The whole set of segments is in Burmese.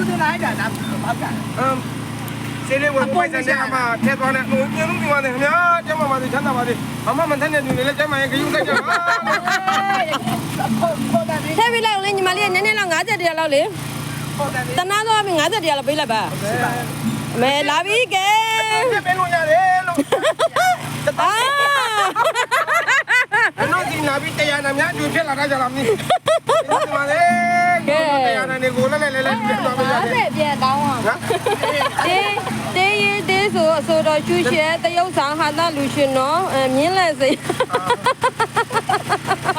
သူတင်လိုက်တာဒါဘောက်ကအမ်စေလေးဝင်ပိုက်စံတဲ့အမထဲသွားနေဟိုကျင်းလုံးဒီမှာနေခင်ဗျာကျမမစီချမ်းသာပါစေအမမထက်နေသူလည်းကျမရဲ့ဂယုစိုက်ကြပါပေါ်တယ်ထည့်ပေးလိုက်အောင်လေညီမလေးနည်းနည်းလောက်50တရားလောက်လေပေါ်တယ်တနာတော့ပြီ50တရားလောက်ပေးလိုက်ပါအမဲလာပြီကဲပဲလို့ရတယ်လို့အာ တော့ဒီနာပြီးတရားနာများကျွဖြစ်လာတာကြလားမင်းဒီမှာလေတရားနာနေကိုလည်းလည်းလည်းပြသွားပါရတယ်50ပြန်တောင်းအောင်နော်တေးတေးရေးတေးဆိုအဆိုတော်ရှူရှဲတရုပ်ဆောင်ဟာတာလူရှင်နော်အမြင်းလက်စိ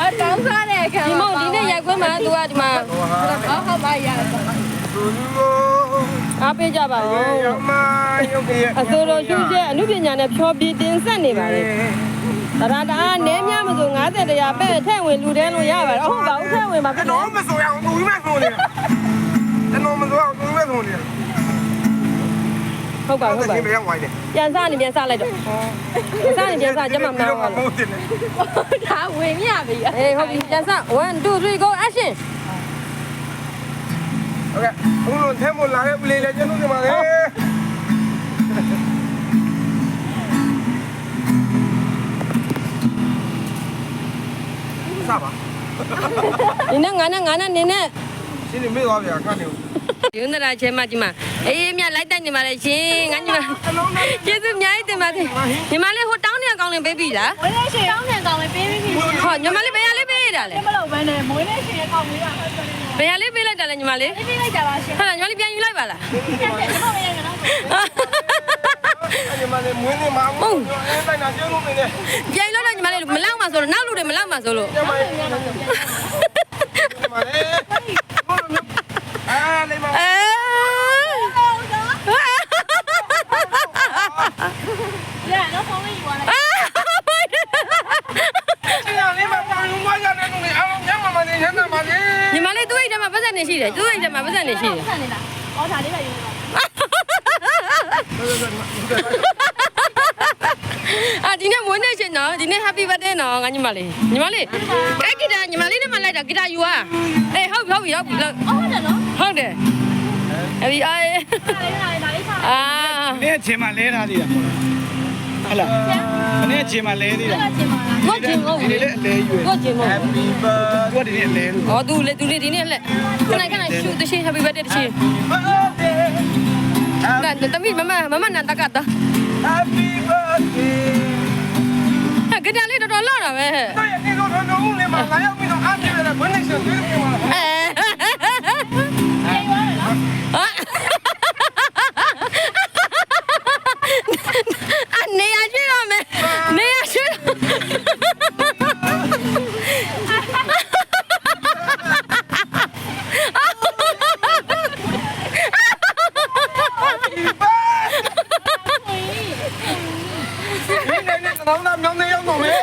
အတောင်းစားတဲ့အခါဒီမောင်ဒီနေ့ရိုက်ခွင့်မှာ तू ကဒီမှာဟုတ်ဟုတ်ပါရတယ်သူကိုအားပေးကြပါဦးရောက်မရုပ်ရဲ့အဆိုတော်ရှူရှဲအမှုပညာနဲ့ဖြောပြတင်ဆက်နေပါလေ တရာတာနဲမြမဆို50တရားပဲ့ထဲ့ဝင်လူတဲလို့ရပါတယ်ဟုတ်ပါဦးထဲ့ဝင်ပါဖြစ်တယ်တော့မဆိုရအောင်သူမဲဆိုနေတယ်တော့မဆိုအောင်သူမဲဆိုနေတယ်ဟုတ်ပါဟုတ်ပါဒီဘယ်ရောက်ဝိုင်းလဲပြန်စနေပြန်စလိုက်တော့ပြန်စနေပြန်စကျမမှန်ပါဘူးဟုတ်တယ်လေဒါဝင်ရပြီအေးဟုတ်ပြီပြန်စ1 2 3 go action ဟုတ်ကဲ့အခုလိုထဲမလာခဲ့ပလေးလေကျွန်တော်ဒီမှာလေ စားပါဒီနဲ့ငါနဲ့ငါနဲ့နေနဲ့ရှင်းနေမေ့သွားဗျာခါနေယုံဒရာချဲမကြီးမအေးမြလိုက်တိုက်နေပါလေရှင်ငါညီမကျေးဇူးအများကြီးတင်ပါတယ်ညီမလေးဟိုတောင်းနေကောင်းလင်ပေးပြီလားမွေးနေ့ရှင်ကောင်းတဲ့ကောင်လေးပေးပြီးပြီဟောညီမလေးဘယ်ရလေးပေးရတာလဲမလို့ဘဲနဲ့မွေးနေ့ရှင်ကောင်းလေးကဟုတ်တယ်ဘယ်ရလေးပေးလိုက်တာလဲညီမလေးပေးလိုက်ကြပါရှင်ဟုတ်လားညီမလေးပြန်ယူလိုက်ပါလားပြန်ပြန်တော့မရကတော့အဲ့ဒီမှာလေမွေးနေမှာမဟုတ်ဘူးအဲ့တိုင်းနာကျုံလို့နေတယ်ပြန်ယူလိုက်တော့ ညီမလေးမလောက်မှဆိုလို့နောက်လူတွေမလောက်မှဆိုလို့ကျမရဲ့ဒီမှာလေအာလေးမအဲရတော့ဖုန်းလေးယူသွားလိုက်အဲ့ဒါလေးမပါဘူးမရတဲ့လူတွေအောင်ညမမနေချမ်းသာပါလေညီမလေးသူ့အိတ်ထဲမှာပတ်စံနေရှိတယ်သူ့အိတ်ထဲမှာပတ်စံနေရှိတယ်ဆက်နေတာအော်ဒါလေးပဲယူသွား အာဒီနေ့မွေးနေ့ရှင်နော်ဒီနေ့ happy birthday နော်ငါညီမလေးညီမလေးအဲ့ဂီတာညီမလေးနဲ့မှလိုက်တာဂီတာယူอ่ะအေးဟုတ်ပြီဟုတ်ပြီဟုတ်ပြီလို့အော်ဟုတ်တယ်နော်ဟုတ်တယ်အဲ့ဒီအေးဒါလေးဒါလေးဒါလေးချာအာ။နေ့ချင်းမှလဲထားသေးတာမဟုတ်လား။နေ့ချင်းမှလဲသေးတာအဲ့ဒါချင်ပါလားကိုကျင်ကို။ဒီနေ့လည်းအလဲယူရကိုကျင်ကို Happy သူကဒီနေ့အလဲလို့ဟောသူလေသူလေဒီနေ့လက်ခဏခဏရှူတရှိ happy birthday တရှိ birthday ဒါတမီမမမမနန်တကတာ Happy birthday ဂီတာလေးတော်တော်လောက်တာပဲဟဲ့ တော့ရနေတော့တော့ဦးလေးမလာရောက်ပြီးတော့အားပြရတယ်ဘယ်နဲ့ဆက်သွေးပြ ဒီနေ့နဲ့တော့တော့မြောင်းနေရောက်တော့မယ်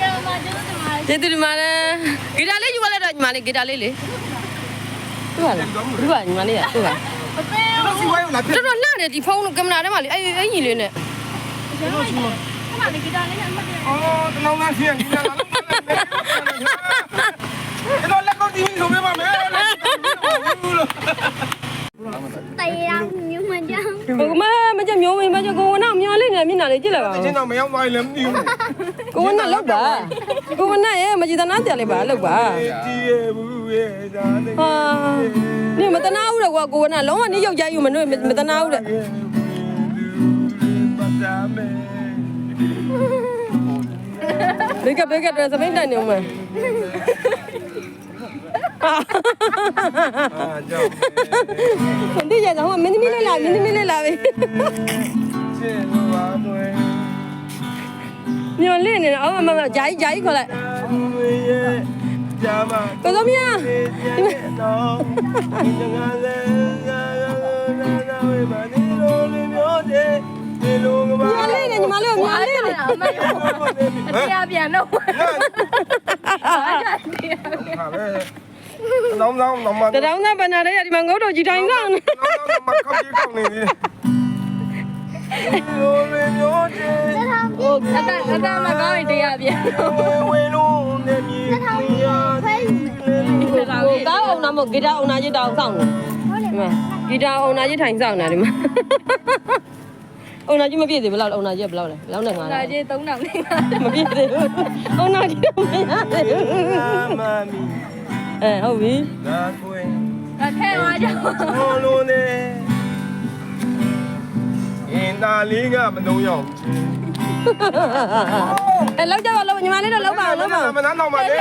ကဲမကျတော့မှာကျေးဇူးတင်ပါတယ်ဂီတာလေးယူပါလိုက်တော့ညီမလေးဂီတာလေးလေသူကလားသူကညီမလေးကသူကမသိဘူးတော့စီဝိုင်းလာပြတော်တော်လှတယ်ဒီဖုန်းကင်မရာထဲမှာလေအဲ့အဲ့ညီလေးနဲ့ခဏလေးဂီတာလေးအမှတ်တယ်အော်တလောင်းသားဖြင်းကြလာလို့အဲ့တော့လက်ကောက်တီးလို့ပြပါမယ်လို့တရားမြုံမှန်ကြောင်းဘုမမကြမျိုးမင်းမကြကိုဝ နာမျောလေးနဲ့မျက်နှာလေးကြည့်လိုက်ပါအဦးချင်းတော့မရောက်သွားရင်လည်းမသိဘူးကိုဝနာလောက်ပါကိုဝနာရဲ့မကြည်တနာတရားလေးပါလောက်ပါတီးရဘူးရဲ့ဒါနဲ့ဟာနေမတနာဘူးတော့ကွာကိုဝနာလုံးဝနေရောက်ကြယူမလို့မတနာဘူးတဲ့ပတ်တာမယ်ဘေကဘေကတော့စပိန်တိုင်နေဦးမယ်ဟာအာကြောင့်ခွန်တိရတော့မင်းသမီးလေးလာမင်းသမီးလေးလာပြီ ချစ်လို့ပါမွေညော်လေးနေတော့အမမဂျာကြီးဂျာကြီးခေါ်လိုက်မွေရဲ့ဂျာမကိုစုံမြတော့ဒီငါလည်းငါလာဝေးပါနေလို့မျိုးတဲ့ဒီလိုကပါညော်လေးနေညီမလေးကိုညော်လေးနေအမှတ်တရားပြန်တော့အားကြတယ်ဟာပဲနောင်နောင်နောင်မတရောင်းသားပနာလေးရဒီမှာငုတ်တော်ကြီးတိုင်းဆောင်နေနောင်နောင်မခောက်ကြီးကောင်းနေပြီလိုမျိုးတဲ့ ဟိုအတအတမကောင်းရင်တရားပြန်တော့ဝေဝေလုံးနဲ့မြေခွေရဖဲယူမယ်ဟိုကားအောင်နာမဂီတာအောင်နာကြီးတောင်ဆောင်နေဒီမှာဂီတာအောင်နာကြီးထိုင်ဆောင်နေဒီမှာအောင်နာကြီးမပြည့်သေးဘူးလားအောင်နာကြီးကဘယ်လောက်လဲဘယ်လောက်နဲ့ငါဒါလားကြီး3000နဲ့မပြည့်သေးဘူးအောင်နာကြီးတော့မရသေးဘူးမမီအဲဟုတ်ပြီဒါကွယ်ဒါထဲသွားကြဟော လို့နေအင်းသားလေးကမနှုံရောက်အဲလောက်ကြပါလောက်ညီမလေးတော့လောက်ပါအောင်လောက်ပါအောင်မနှမ်းတော့ပါနဲ့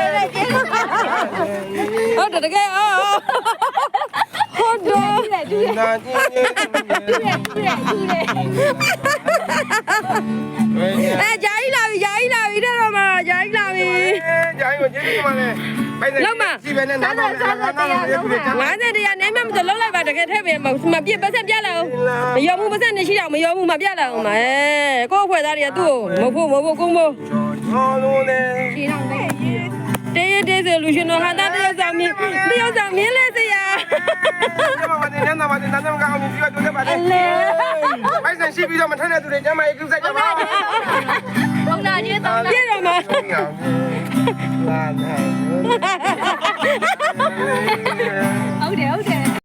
ဟုတ်တယ်တကယ်အော်ဟုတ်တယ်နာချင်းချင်းအဲဂျာကြီးလာပြီဂျာကြီးလာပြီတော့မှာဂျာကြီးလာပြီဂျိုင်းကိုကျေးဇူးပါလေ ပိုက်တယ်စီပဲနဲ့နားတော့နားတော့ရေကူတယ်50တရားနေမှမတော့လောက်လိုက်ပါတကယ်ထည့်ပြီမမပြစ်ပတ်ဆက်ပြလာအောင်မရောမှုပတ်ဆက်နေရှိအောင်မရောမှုမပြလာအောင်မအဲကိုယ့်ဖွဲ့သားတွေကသူ့ကိုမဖို့မဖို့ကုန်းဖို့ဟောလို့နေဒီတော့လည်းတေးတေးဆိုလူရှင်တော်ဟာတာတယောက်ဆောင်မြင်တယောက်ဆောင်မြင်လဲစရာကျမမတင်နန်းသားမတင်နန်းသားမကောင်းဘူးပြောကြပါလေပိုက်ဆံရှိပြီးတော့မထက်တဲ့ ไม่เหงาเลยลานหาง